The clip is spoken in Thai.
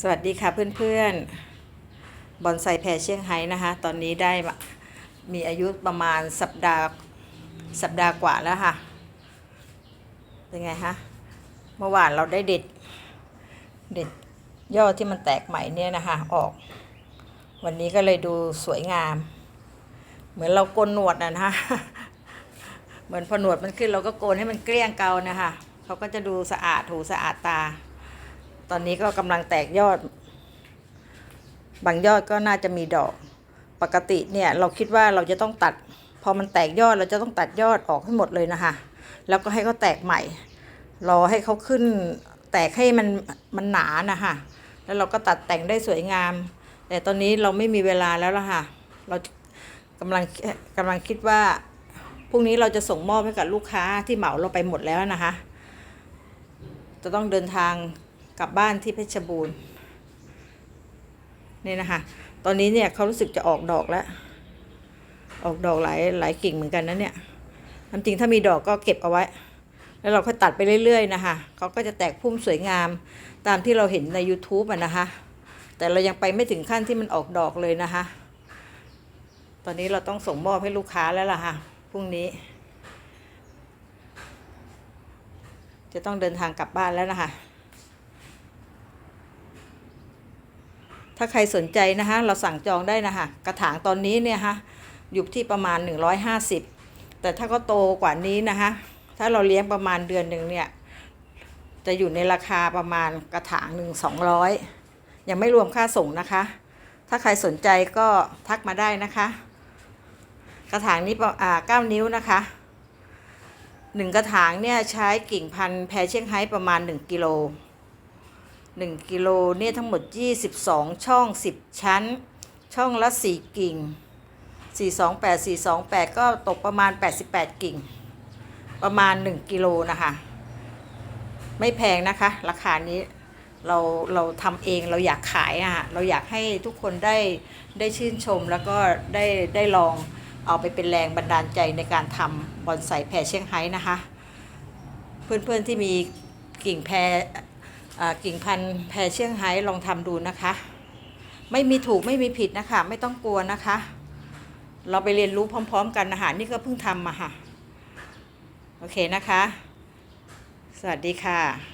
สวัสดีค่ะเพื่อนๆบอนไซแพรเชียงไฮ้นะคะ ตอนนี้ได้มีอายุประมาณสัปดาห์สัปดาห์กว่าแล้วค่ะเป็นไงคะเมื่อวานเราได้เด็ด เด็ดยอดที่มันแตกใหม่เนี่ยนะคะ ออก วันนี้ก็เลยดูสวยงาม เหมือนเราโกนหนวดนะนะคะเหมือนพอหนวดมันขึ้นเราก็โกนให้มันเกลี้ยงเกานะคะเขาก็จะดูสะอาดหูสะอาดตา ตอนนี้ก็กำลังแตกยอด บางยอดก็น่าจะมีดอก ปกติเนี่ยเราคิดว่าเราจะต้องตัด พอมันแตกยอดเราจะต้องตัดยอดออกให้หมดเลยนะคะ แล้วก็ให้เขาแตกใหม่ รอให้เขาขึ้น แตกให้มันมันหนานะคะแล้วเราก็ตัดแต่งได้สวยงาม แต่ตอนนี้เราไม่มีเวลาแล้วล่ะค่ะ เรากำลังกำลังคิดว่าพรุ่งนี้เราจะส่งมอบให้กับลูกค้าที่เหมาเราไปหมดแล้วนะคะ จะต้องเดินทาง กลับบ้านที่เพชรบูรณ์นี่นะคะ ตอนนี้เนี่ยเขารู้สึกจะออกดอกแล้ว ออกดอกหลายหลายกิ่งเหมือนกันนะเนี่ยควาจริงถ้ามีดอกก็เก็บเอาไว้ แล้วเราค่อยตัดไปเรื่อยๆนะคะเขาก็จะแตกพุ่มสวยงามตามที่เราเห็นใน YouTube อะนะคะ แต่เรายังไปไม่ถึงขั้นที่มันออกดอกเลยนะคะ ตอนนี้เราต้องส่งมอบให้ลูกค้าแล้วล่ะค่ะพรุ่งนี้ จะต้องเดินทางกลับบ้านแล้วนะคะ ถ้าใครสนใจนะคะเราสั่งจองได้นะคะกระถางตอนนี้เนี่ยฮะอยู่ที่ประมาณ 150 แต่ถ้าก็โตกว่านี้นะคะถ้าเราเลี้ยงประมาณเดือนหนึ่งเนี่ยจะอยู่ในราคาประมาณกระถางหนึ่งสองร้อยยังไม่รวมค่าส่งนะคะ ถ้าใครสนใจก็ทักมาได้นะคะ กระถางนี้ปะอ่าเก้านิ้วนะคะหนึ่งกระถางเนี่ยใช้กิ่งพันธุ์แพรเชียงไฮ้ประมาณ 1กิโล 1กิโลเนี่ยทั้งหมด 22 ช่อง 10 ชั้น ช่องละ 4 กิ่ง 428 428 ก็ตกประมาณ 88 กิ่ง ประมาณ 1กิโลนะคะ ไม่แพงนะคะ ราคานี้เราเราทำเองเราอยากขายอะเราอยากให้ทุกคนได้ได้ชื่นชมแล้วก็ได้ได้ลองเอาไปเป็นแรงบันดาลใจในการทำบอนไซแพรเชียงไฮ้นะคะ เพื่อนๆที่มีกิ่งแพรอ่ กิ่งพันธุ์แพรเชียงไฮ้ลองทำดูนะคะ ไม่มีถูกไม่มีผิดนะคะ ไม่ต้องกลัวนะคะ เราไปเรียนรู้พร้อม ๆ กันนะคะนี่ก็เพิ่งทำมาค่ะ โอเคนะคะ สวัสดีค่ะ